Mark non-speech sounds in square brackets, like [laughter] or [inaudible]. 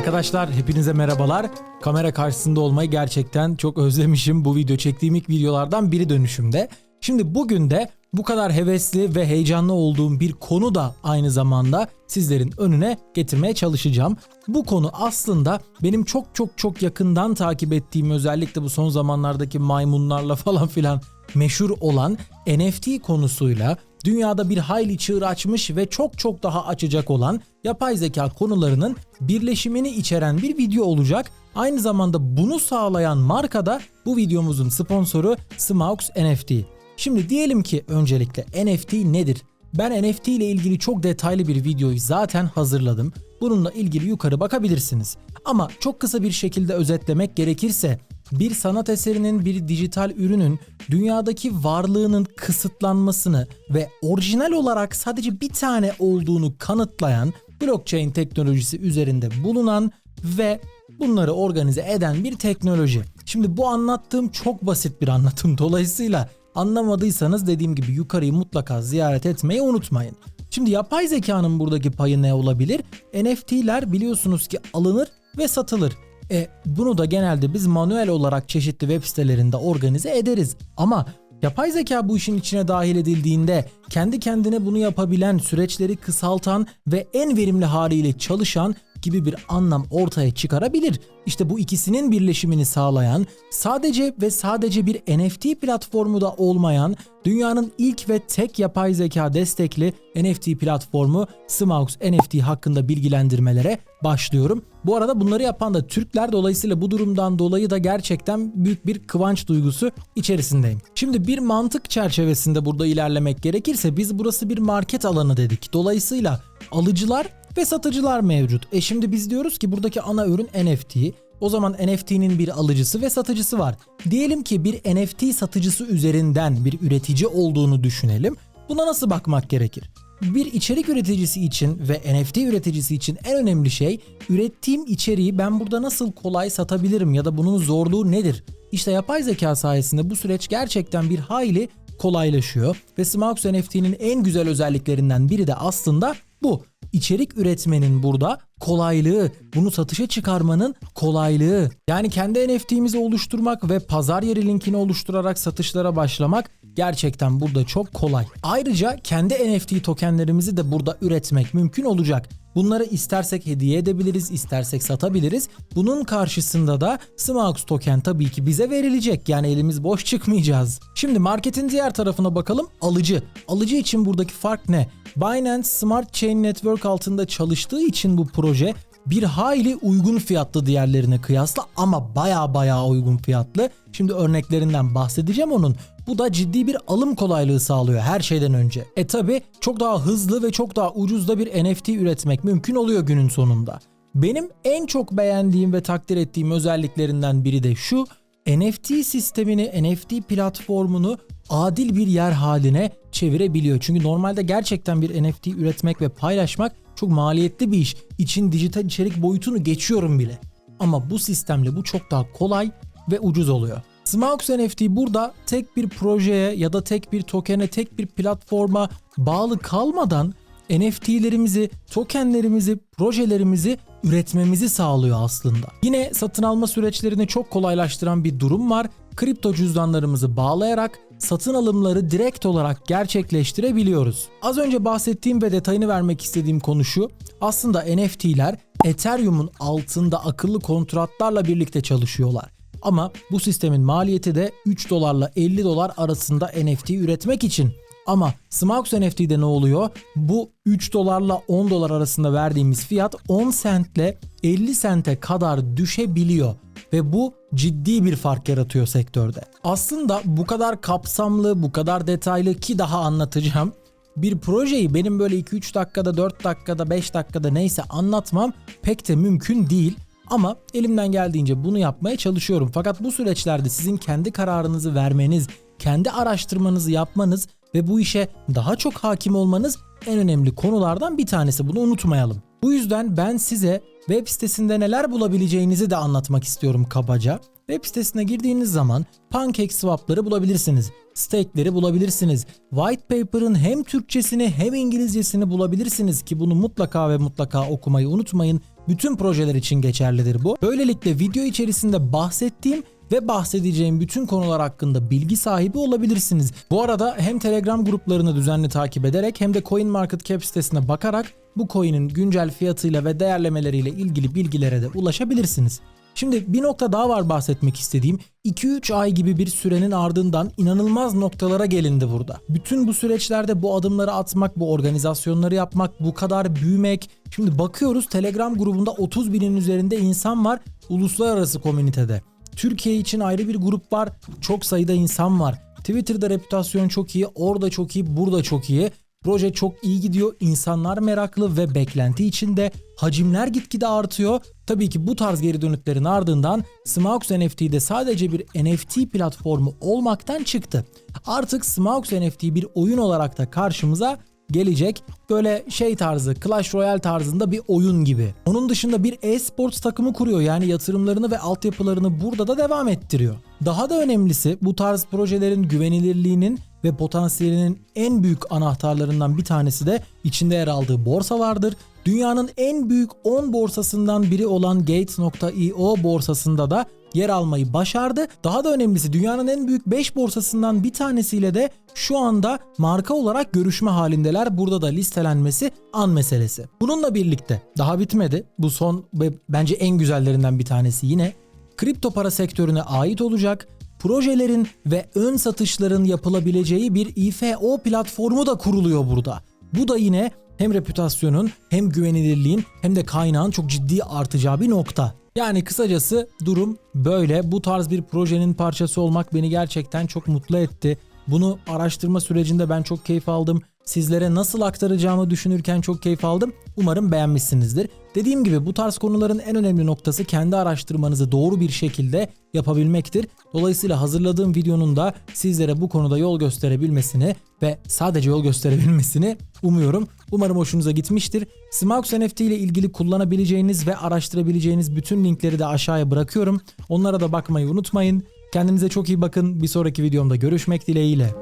Arkadaşlar hepinize merhabalar. Kamera karşısında olmayı gerçekten çok özlemişim. Bu video çektiğim ilk videolardan biri dönüşümde. Şimdi bugün de bu kadar hevesli ve heyecanlı olduğum bir konu da aynı zamanda sizlerin önüne getirmeye çalışacağım. Bu konu aslında benim çok çok çok yakından takip ettiğim özellikle bu son zamanlardaki maymunlarla [laughs] falan filan meşhur olan NFT konusuyla dünyada bir hayli çığır açmış ve çok çok daha açacak olan yapay zeka konularının birleşimini içeren bir video olacak. Aynı zamanda bunu sağlayan marka da bu videomuzun sponsoru Smaux NFT. Şimdi diyelim ki öncelikle NFT nedir? Ben NFT ile ilgili çok detaylı bir videoyu zaten hazırladım. Bununla ilgili yukarı bakabilirsiniz. Ama çok kısa bir şekilde özetlemek gerekirse bir sanat eserinin, bir dijital ürünün dünyadaki varlığının kısıtlanmasını ve orijinal olarak sadece bir tane olduğunu kanıtlayan blockchain teknolojisi üzerinde bulunan ve bunları organize eden bir teknoloji. Şimdi bu anlattığım çok basit bir anlatım dolayısıyla anlamadıysanız dediğim gibi yukarıyı mutlaka ziyaret etmeyi unutmayın. Şimdi yapay zekanın buradaki payı ne olabilir? NFT'ler biliyorsunuz ki alınır ve satılır. E, bunu da genelde biz manuel olarak çeşitli web sitelerinde organize ederiz. Ama yapay zeka bu işin içine dahil edildiğinde kendi kendine bunu yapabilen, süreçleri kısaltan ve en verimli haliyle çalışan gibi bir anlam ortaya çıkarabilir. İşte bu ikisinin birleşimini sağlayan, sadece ve sadece bir NFT platformu da olmayan, dünyanın ilk ve tek yapay zeka destekli NFT platformu Smaux NFT hakkında bilgilendirmelere başlıyorum. Bu arada bunları yapan da Türkler dolayısıyla bu durumdan dolayı da gerçekten büyük bir kıvanç duygusu içerisindeyim. Şimdi bir mantık çerçevesinde burada ilerlemek gerekirse biz burası bir market alanı dedik. Dolayısıyla alıcılar ve satıcılar mevcut. E şimdi biz diyoruz ki buradaki ana ürün NFT. O zaman NFT'nin bir alıcısı ve satıcısı var. Diyelim ki bir NFT satıcısı üzerinden bir üretici olduğunu düşünelim. Buna nasıl bakmak gerekir? Bir içerik üreticisi için ve NFT üreticisi için en önemli şey ürettiğim içeriği ben burada nasıl kolay satabilirim ya da bunun zorluğu nedir? İşte yapay zeka sayesinde bu süreç gerçekten bir hayli kolaylaşıyor ve Smaux NFT'nin en güzel özelliklerinden biri de aslında bu. İçerik üretmenin burada kolaylığı, bunu satışa çıkarmanın kolaylığı. Yani kendi NFT'mizi oluşturmak ve pazar yeri linkini oluşturarak satışlara başlamak gerçekten burada çok kolay. Ayrıca kendi NFT tokenlerimizi de burada üretmek mümkün olacak. Bunları istersek hediye edebiliriz, istersek satabiliriz. Bunun karşısında da Smaux token tabii ki bize verilecek. Yani elimiz boş çıkmayacağız. Şimdi marketin diğer tarafına bakalım. Alıcı. Alıcı için buradaki fark ne? Binance Smart Chain Network altında çalıştığı için bu proje bir hayli uygun fiyatlı diğerlerine kıyasla ama baya baya uygun fiyatlı. Şimdi örneklerinden bahsedeceğim onun. Bu da ciddi bir alım kolaylığı sağlıyor her şeyden önce. E tabi çok daha hızlı ve çok daha ucuz da bir NFT üretmek mümkün oluyor günün sonunda. Benim en çok beğendiğim ve takdir ettiğim özelliklerinden biri de şu. NFT sistemini, NFT platformunu adil bir yer haline çevirebiliyor. Çünkü normalde gerçekten bir NFT üretmek ve paylaşmak çok maliyetli bir iş. İçin dijital içerik boyutunu geçiyorum bile. Ama bu sistemle bu çok daha kolay ve ucuz oluyor. Smaux NFT burada tek bir projeye ya da tek bir tokene, tek bir platforma bağlı kalmadan NFT'lerimizi, tokenlerimizi, projelerimizi üretmemizi sağlıyor aslında. Yine satın alma süreçlerini çok kolaylaştıran bir durum var. Kripto cüzdanlarımızı bağlayarak satın alımları direkt olarak gerçekleştirebiliyoruz. Az önce bahsettiğim ve detayını vermek istediğim konu şu. Aslında NFT'ler Ethereum'un altında akıllı kontratlarla birlikte çalışıyorlar. Ama bu sistemin maliyeti de 3 dolarla 50 dolar arasında NFT üretmek için. Ama Smaux NFT'de ne oluyor? Bu 3 dolarla 10 dolar arasında verdiğimiz fiyat 10 sentle 50 sente kadar düşebiliyor ve bu ciddi bir fark yaratıyor sektörde. Aslında bu kadar kapsamlı, bu kadar detaylı ki daha anlatacağım. Bir projeyi benim böyle 2-3 dakikada, 4 dakikada, 5 dakikada neyse anlatmam pek de mümkün değil. Ama elimden geldiğince bunu yapmaya çalışıyorum. Fakat bu süreçlerde sizin kendi kararınızı vermeniz, kendi araştırmanızı yapmanız ve bu işe daha çok hakim olmanız en önemli konulardan bir tanesi. Bunu unutmayalım. Bu yüzden ben size web sitesinde neler bulabileceğinizi de anlatmak istiyorum kabaca. Web sitesine girdiğiniz zaman PancakeSwap'ları bulabilirsiniz. Stake'leri bulabilirsiniz. White Paper'ın hem Türkçesini hem İngilizcesini bulabilirsiniz ki bunu mutlaka ve mutlaka okumayı unutmayın. Bütün projeler için geçerlidir bu. Böylelikle video içerisinde bahsettiğim ve bahsedeceğim bütün konular hakkında bilgi sahibi olabilirsiniz. Bu arada hem Telegram gruplarını düzenli takip ederek hem de CoinMarketCap sitesine bakarak bu coin'in güncel fiyatıyla ve değerlemeleriyle ilgili bilgilere de ulaşabilirsiniz. Şimdi bir nokta daha var bahsetmek istediğim. 2-3 ay gibi bir sürenin ardından inanılmaz noktalara gelindi burada. Bütün bu süreçlerde bu adımları atmak, bu organizasyonları yapmak, bu kadar büyümek. Şimdi bakıyoruz Telegram grubunda 30 binin üzerinde insan var uluslararası komünitede. Türkiye için ayrı bir grup var. Çok sayıda insan var. Twitter'da reputasyon çok iyi, orada çok iyi, burada çok iyi. Proje çok iyi gidiyor. İnsanlar meraklı ve beklenti içinde. Hacimler gitgide artıyor. Tabii ki bu tarz geri dönütlerin ardından Smaux NFT'de sadece bir NFT platformu olmaktan çıktı. Artık Smaux NFT bir oyun olarak da karşımıza gelecek. Böyle şey tarzı, Clash Royale tarzında bir oyun gibi. Onun dışında bir e-sports takımı kuruyor. Yani yatırımlarını ve altyapılarını burada da devam ettiriyor. Daha da önemlisi bu tarz projelerin güvenilirliğinin ve potansiyelinin en büyük anahtarlarından bir tanesi de içinde yer aldığı borsalardır. Dünyanın en büyük 10 borsasından biri olan Gates.io borsasında da yer almayı başardı. Daha da önemlisi dünyanın en büyük 5 borsasından bir tanesiyle de şu anda marka olarak görüşme halindeler. Burada da listelenmesi an meselesi. Bununla birlikte daha bitmedi. Bu son ve bence en güzellerinden bir tanesi yine kripto para sektörüne ait olacak projelerin ve ön satışların yapılabileceği bir IFO platformu da kuruluyor burada. Bu da yine hem reputasyonun hem güvenilirliğin hem de kaynağın çok ciddi artacağı bir nokta. Yani kısacası durum böyle. Bu tarz bir projenin parçası olmak beni gerçekten çok mutlu etti. Bunu araştırma sürecinde ben çok keyif aldım. Sizlere nasıl aktaracağımı düşünürken çok keyif aldım. Umarım beğenmişsinizdir. Dediğim gibi bu tarz konuların en önemli noktası kendi araştırmanızı doğru bir şekilde yapabilmektir. Dolayısıyla hazırladığım videonun da sizlere bu konuda yol gösterebilmesini ve sadece yol gösterebilmesini umuyorum. Umarım hoşunuza gitmiştir. Smaux NFT ile ilgili kullanabileceğiniz ve araştırabileceğiniz bütün linkleri de aşağıya bırakıyorum. Onlara da bakmayı unutmayın. Kendinize çok iyi bakın. Bir sonraki videomda görüşmek dileğiyle.